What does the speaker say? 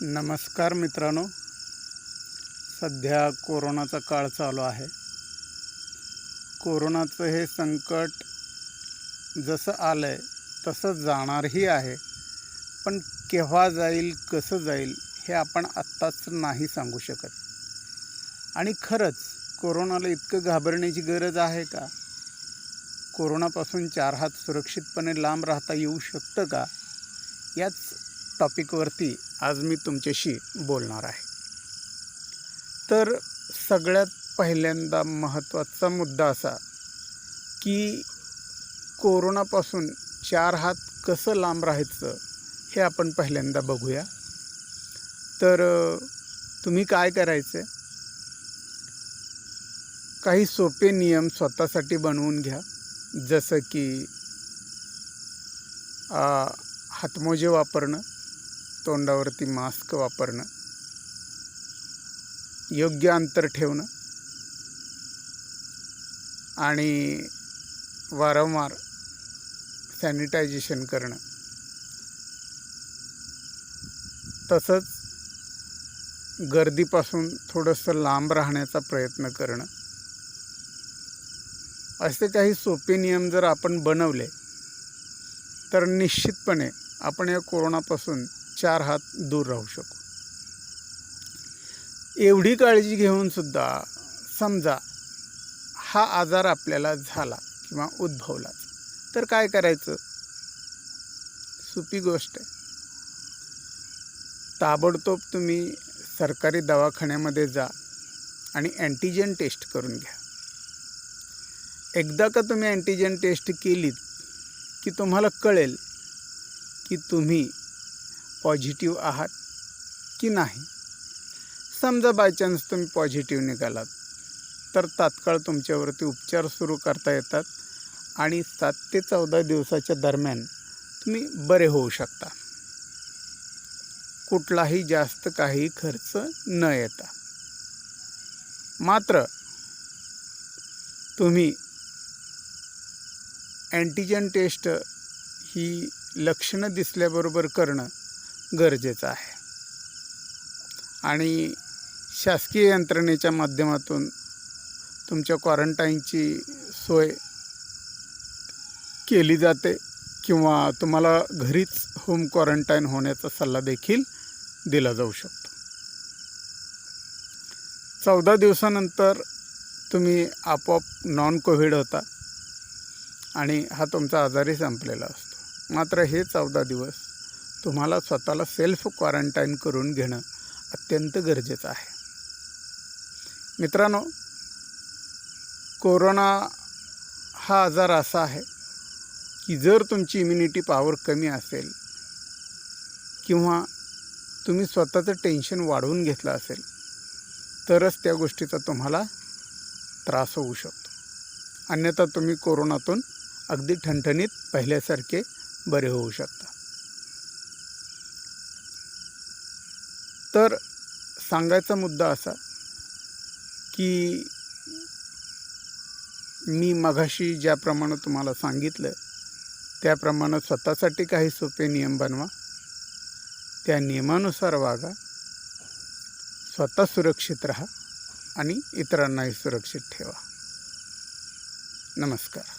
नमस्कार मित्रांनो. सध्या कोरोनाचा काळ चालू आहे. कोरोनाचं हे संकट जसं आलं आहे तसं जाणारही आहे. पण केव्हा जाईल कसं जाईल हे आपण आत्ताच नाही सांगू शकत. आणि खरंच कोरोनाला इतकं घाबरण्याची गरज आहे का? कोरोनापासून चार हात सुरक्षितपणे लांब राहता येऊ शकतं का? याच टॉपिकवरती आज मी तुमच्याशी बोलणार आहे. तर सगळ्यात पहिल्यांदा महत्त्वाचा मुद्दा असा की कोरोनापासून चार हात कसं लांब राहायचं हे आपण पहिल्यांदा बघूया. तर तुम्ही काय करायचं? काही सोपे नियम स्वतःसाठी बनवून घ्या. जसं की हातमोजे वापरणं. तोंडावरती मास्क वापरणं. योग्य अंतर ठेवणं. आणि वारंवार सॅनिटायझेशन करणं. तसंच गर्दीपासून थोडंसं लांब राहण्याचा प्रयत्न करणं. असे काही सोपे नियम जर आपण बनवले तर निश्चितपणे आपण या कोरोनापासून चार हात दूर राहू शकू. एवढी काळजी घेऊन सुद्धा समजा हा आजार आपल्याला झाला किंवा उद्भवलाच तर काय करायचं? सोपी गोष्ट आहे. ताबडतोब तुम्ही सरकारी दवाखान्यामध्ये जा आणि अँटीजन टेस्ट करून घ्या. एकदा का तुम्ही अँटीजन टेस्ट केलीत की तुम्हाला कळेल की तुम्ही पॉझिटिव्ह आहात की नाही? समजा बाय चान्स तुम्ही पॉझिटिव्ह निघालात तर तात्काळ तुमच्यावरती उपचार सुरू करता येतात आणि सात ते चौदा दिवसाच्या दरम्यान तुम्ही बरे होऊ शकता. कुठलाही जास्त काही खर्च न येता. मात्र तुम्ही अँटीजन टेस्ट ही लक्षणं दिसल्याबरोबर करणं गरजेचं आहे. आणि शासकीय यंत्रणेच्या माध्यमातून तुमच्या क्वारंटाईनची सोय केली जाते किंवा तुम्हाला घरीच होम क्वारंटाईन होण्याचा सल्ला देखील दिला जाऊ शकतो. चौदा दिवसानंतर तुम्ही आपोआप नॉन कोविड होता आणि हा तुमचा आजारी संपलेला असतो. मात्र हे चौदा दिवस तुम्हाला स्वतःला सेल्फ क्वारंटाईन करून घेणं अत्यंत गरजेचं आहे. मित्रांनो कोरोना हा आजार असा आहे की जर तुमची इम्युनिटी पॉवर कमी असेल किंवा तुम्ही स्वतःचं टेन्शन वाढवून घेतलं असेल तरच त्या गोष्टीचा तुम्हाला त्रास होऊ शकतो. अन्यथा तुम्ही कोरोनातून अगदी ठणठणीत पहिल्यासारखे बरे होऊ शकता. तर सांगायचा मुद्दा असा की मी मघाशी ज्याप्रमाणे तुम्हाला सांगितलं त्याप्रमाणे स्वतःसाठी काही सोपे नियम बनवा. त्या नियमानुसार वागा. स्वतः सुरक्षित राहा आणि इतरांनाही सुरक्षित ठेवा. नमस्कार.